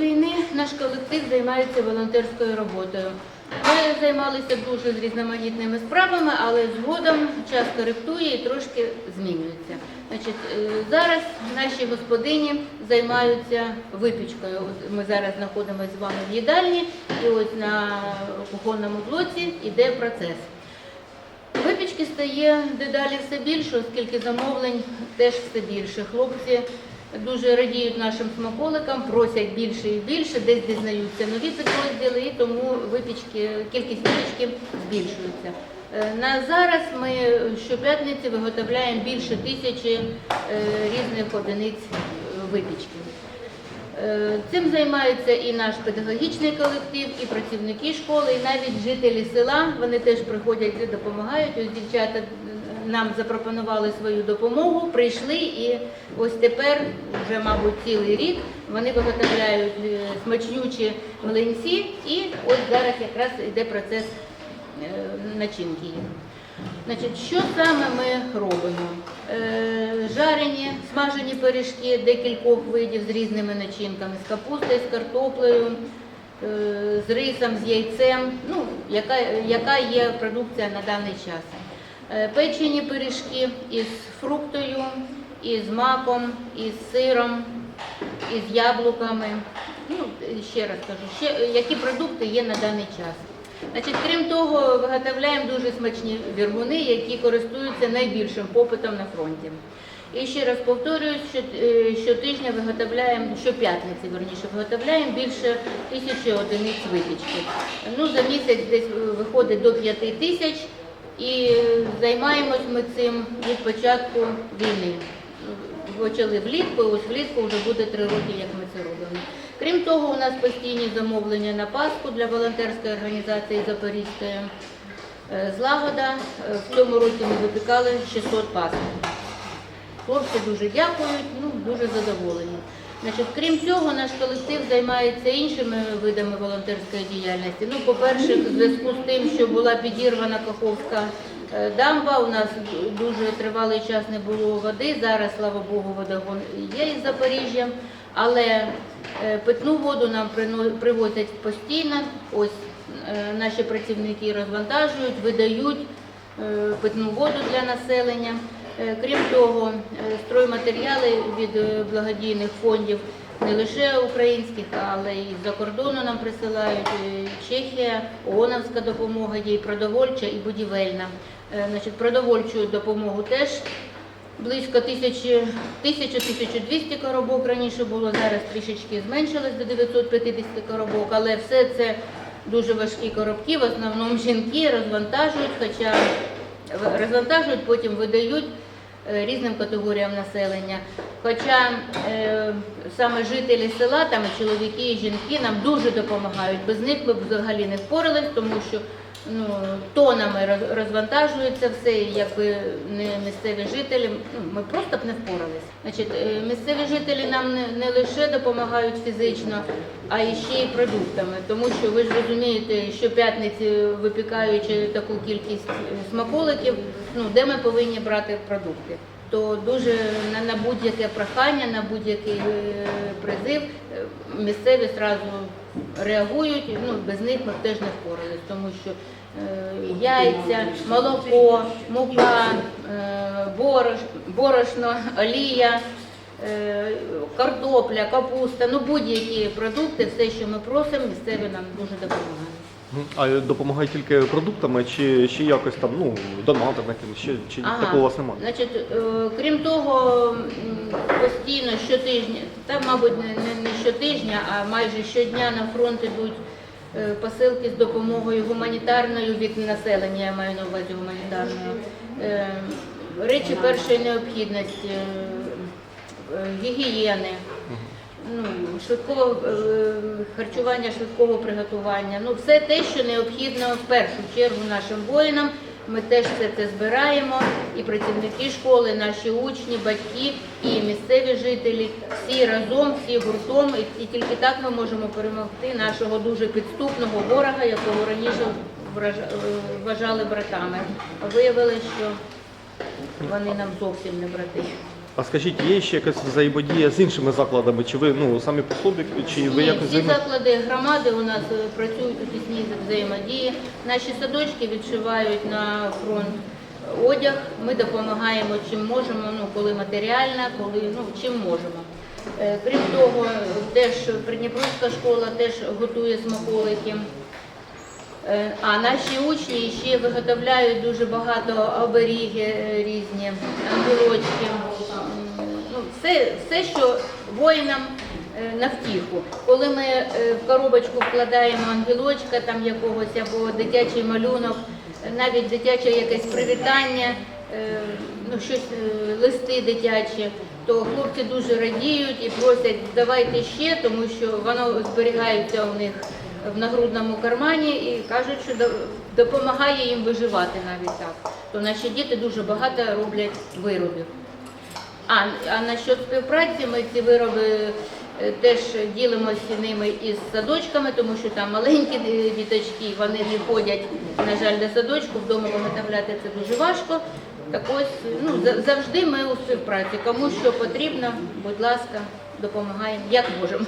війни наш колектив займається волонтерською роботою. Ми займалися дуже різноманітними справами, але згодом час коректує і трошки змінюється. Значить, е, зараз наші господині займаються випічкою. Ми зараз знаходимося з вами в їдальні, і ось на кухонному блоці йде процес. Випічки стає дедалі все більше, оскільки замовлень теж все більше. Хлопці дуже радіють нашим смаколикам, просять більше і більше, десь дізнаються нові підрозділи, і тому випічки, кількість випічки збільшується. Е, На зараз ми щоп'ятниці виготовляємо більше тисячі е, різних одиниць е, випічки. Цим займається і наш педагогічний колектив, і працівники школи, і навіть жителі села. Вони теж приходять і допомагають. Ось дівчата нам запропонували свою допомогу, прийшли і ось тепер, вже, мабуть, цілий рік вони виготовляють е, смачнючі млинці, і ось зараз якраз йде процес е, начинки їх. Що саме ми робимо? Е, жарені, смажені пиріжки декількох видів з різними начинками, з капустою, з картоплею, з рисом, з яйцем, ну, яка є продукція на даний час. Е, печені пиріжки із фруктою, із маком, із сиром, із яблуками. Ну, ще раз кажу, ще, які продукти є на даний час. Значить, крім того, виготовляємо дуже смачні віргуни, які користуються найбільшим попитом на фронті. І ще раз повторюю, що е, щотижня виготовляємо, щоп'ятниці, верніше, виготовляємо більше тисячі одиниць випічки. Ну, за місяць десь е, виходить до п'яти тисяч і займаємось ми цим від початку війни. Почали влітку, ось влітку вже буде три роки, як ми це робимо. Крім того, у нас постійні замовлення на Пасху для волонтерської організації Запорізької е, злагода. Е, В цьому році ми випікали 600 пасх. Хлопці дуже дякують, ну дуже задоволені. Значить, крім цього, наш колектив займається іншими видами волонтерської діяльності. Ну, по-перше, в зв'язку з тим, що була підірвана Каховська е, дамба, у нас дуже тривалий час не було води. Зараз, слава Богу, водогон є із Запоріжжя, але е, питну воду нам привозять постійно. Ось е, наші працівники розвантажують, видають питну воду для населення. Е, Крім того, е, стройматеріали від е, благодійних фондів не лише українських, але й з-за кордону нам присилають Чехія, ООНовська допомога, є продовольча, і будівельна. Значить, продовольчу допомогу теж близько 1000-1200 коробок раніше було, зараз трішечки зменшилось до 950 коробок, але все це дуже важкі коробки, в основному жінки розвантажують, хоча розвантажують, потім видають різним категоріям населення. Хоча е, саме жителі села, там чоловіки і жінки нам дуже допомагають. Без них ми б взагалі не впорались, тому що ну, тонами розвантажується все, якби не місцеві жителі, ну, ми просто б не впорались. Значить, е, місцеві жителі нам не, не лише допомагають фізично, а ще й продуктами, тому що ви ж розумієте, що п'ятниці випікаючи таку кількість смаколиків, ну де ми повинні брати продукти. То дуже на, на будь-яке прохання, на будь-який е, призив е, місцеві зразу реагують. Ну без них ми теж не впорались, тому що е, яйця, молоко, мука, борош, борошно, олія, картопля, капуста, ну будь-які продукти, все, що ми просимо, місцеві нам дуже допомагають. Мгм. А допомагає тільки продуктами, чи ще якось там, ну, донатами ще, чи Ага. такого у вас немає? Значить, е, крім того, м, постійно щотижня, та, мабуть, не, не, не щотижня, а майже щодня на фронт ідуть е, посилки з допомогою гуманітарною від населення, я маю на увазі гуманітарною. Е, Речі першої необхідності, е, е, гігієни, ну, швидкого е, харчування, швидкого приготування. Ну, все те, що необхідно в першу чергу нашим воїнам. Ми теж все це збираємо, і працівники школи, наші учні, батьки, і місцеві жителі, всі разом, всі гуртом, і, тільки так ми можемо перемогти нашого дуже підступного ворога, якого раніше е, вважали братами. А виявилось, що вони нам зовсім не брати. А скажіть, є ще якась взаємодія з іншими закладами? Чи ви ну самі по собі, чи ви якось всі взаємо- заклади громади у нас е, працюють у тісній взаємодії. Наші садочки відшивають на фронт одяг. Ми допомагаємо чим можемо, ну коли матеріально, коли ну чим можемо. Е, Крім того, теж Придніпровська школа теж готує смаколики. Е, А наші учні ще виготовляють дуже багато оберіги е, різні, ангелочки. Все, все, що воїнам е, на втіху. Коли ми е, в коробочку вкладаємо ангелочка там якогось або дитячий малюнок, навіть дитяче якесь привітання, е, ну щось листи дитячі, то хлопці дуже радіють і просять давайте ще, тому що воно зберігається у них в нагрудному кармані і кажуть, що допомагає їм виживати навіть так. То наші діти дуже багато роблять виробів. А, а насчет співпраці ми ці вироби е, теж ділимося ними із садочками, тому що там маленькі діточки, вони не ходять, на жаль, до садочку, вдома виготовляти це дуже важко. Так ось ну, завжди ми у співпраці. Кому що потрібно, будь ласка, допомагаємо, як можемо.